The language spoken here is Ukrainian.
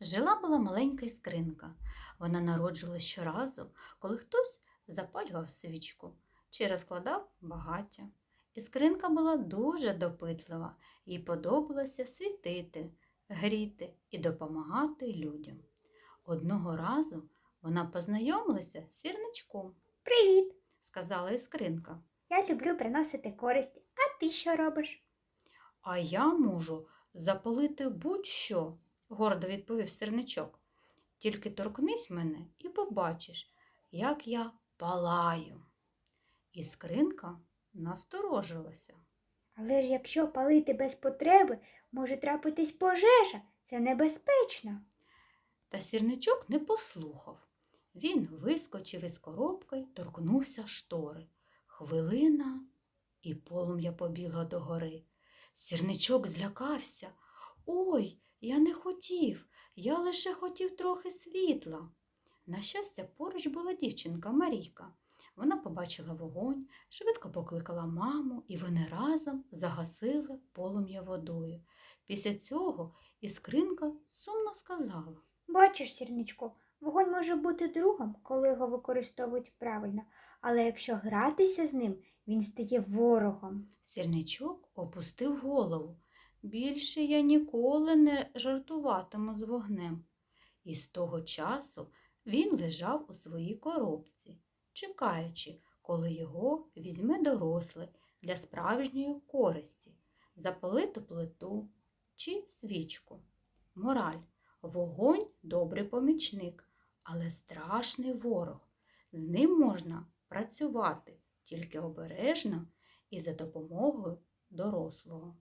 Жила була маленька іскринка. Вона народжувалась щоразу, коли хтось запалював свічку чи розкладав багаття. Іскринка була дуже допитлива, їй подобалося світити, гріти і допомагати людям. Одного разу вона познайомилася з сірничком, Привіт! сказала іскринка. Я люблю приносити користь. А ти що робиш? А я можу запалити будь-що, гордо відповів сирничок. Тільки торкнись мене і побачиш, як я палаю. Іскринка насторожилася. Але ж якщо палити без потреби, може трапитись пожежа. Це небезпечно. Та сірничок не послухав. Він вискочив із коробки й торкнувся штори. Хвилина, і полум'я побігло догори. Сірничок злякався. Ой, я не хотів, я лише хотів трохи світла. На щастя, поруч була дівчинка Марійка. Вона побачила вогонь, швидко покликала маму, і вони разом загасили полум'я водою. Після цього іскринка сумно сказала. Бачиш, сірничку, вогонь може бути другом, коли його використовують правильно, але якщо гратися з ним, він стає ворогом. Сірничок опустив голову. Більше я ніколи не жартуватиму з вогнем. І з того часу він лежав у своїй коробці, чекаючи, коли його візьме дорослий для справжньої користі, запалити плиту чи свічку. Мораль. Вогонь добрий помічник, але страшний ворог. З ним можна працювати тільки обережно і за допомогою дорослого.